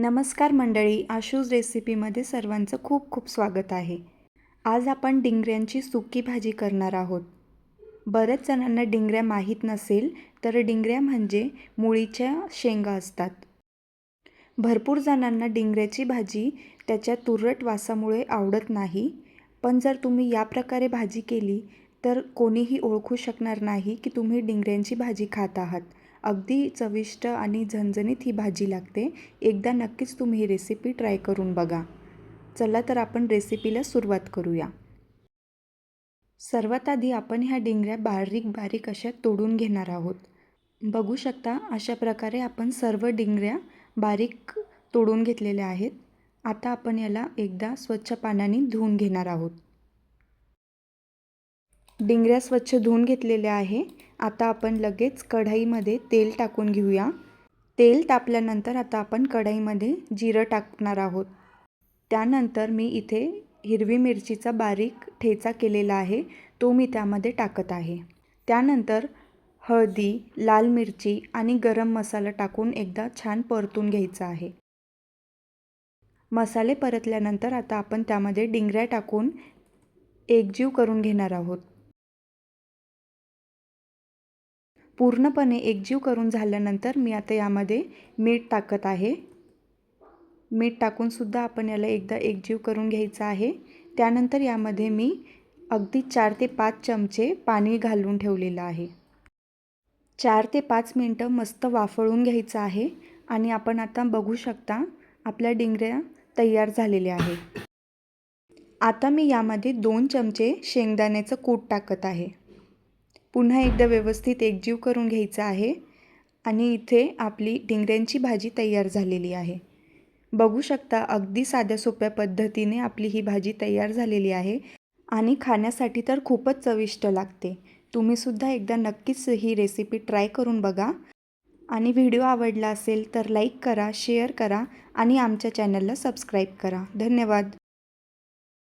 नमस्कार मंडळी आशूज रेसिपीमध्ये सर्वांचं खूप खूप स्वागत आहे. आज आपण डिंगऱ्यांची सुकी भाजी करणार आहोत. बऱ्याच जणांना डिंगऱ्या माहीत नसेल तर डिंगऱ्या म्हणजे मुळीच्या शेंगा असतात. भरपूर जणांना डिंगऱ्याची भाजी त्याच्या तुरट वासामुळे आवडत नाही पण जर तुम्ही या प्रकारे भाजी केली तर कोणीही ओळखू शकणार नाही की तुम्ही डिंगऱ्यांची भाजी खात आहात. अगदी चविष्ट आणि झणझणीत ही भाजी लागते. एकदा नक्कीच तुम्ही ही रेसिपी ट्राय करून बघा. चला तर आपण रेसिपीला सुरुवात करूया. सर्वात आधी आपण ह्या डिंगऱ्या बारीक बारीक अशा तोडून घेणार आहोत. बघू शकता अशा प्रकारे आपण सर्व डिंगऱ्या बारीक तोडून घेतलेल्या आहेत. आता आपण याला एकदा स्वच्छ पाण्याने धुवून घेणार आहोत. डिंगऱ्या स्वच्छ धुवून घेतलेल्या आहे. आता आपण लगेच कढईमध्ये तेल टाकून घेऊया. तेल तापल्यानंतर आता आपण कढईमध्ये जिरं टाकणार आहोत. त्यानंतर मी इथे हिरवी मिरचीचा बारीक ठेचा केलेला आहे. तो मी त्यामध्ये टाकत आहे. त्यानंतर हळदी लाल मिरची आणि गरम मसाला टाकून एकदा छान परतून घ्यायचा आहे. मसाले परतल्यानंतर आता आपण त्यामध्ये डिंगऱ्या टाकून एकजीव करून घेणार आहोत. पूर्णपणे एकजीव करून झाल्यानंतर मी आता यामध्ये मीठ टाकत आहे. मीठ टाकूनसुद्धा आपण याला एकदा एकजीव करून घ्यायचं आहे. त्यानंतर यामध्ये मी अगदी चार ते पाच चमचे पाणी घालून ठेवलेलं आहे. चार ते पाच मिनटं मस्त वाफळून घ्यायचं आहे आणि आपण आता बघू शकता आपल्या डिंगऱ्या तयार झालेल्या आहे आता मी यामध्ये दोन चमचे शेंगदाण्याचं कूट टाकत आहे. पुन्हा एकदा व्यवस्थित एकजीव करून घ्यायचं आहे आणि इथे आपली ढिंगऱ्यांची भाजी तयार झालेली आहे. बघू शकता अगदी साध्या सोप्या पद्धतीने आपली ही भाजी तयार झालेली आहे आणि खाण्यासाठी तर खूपच चविष्ट लागते. तुम्हीसुद्धा एकदा नक्कीच ही रेसिपी ट्राय करून बघा. आणि व्हिडिओ आवडला असेल तर लाईक करा शेअर करा आणि आमच्या चॅनलला सबस्क्राईब करा. धन्यवाद.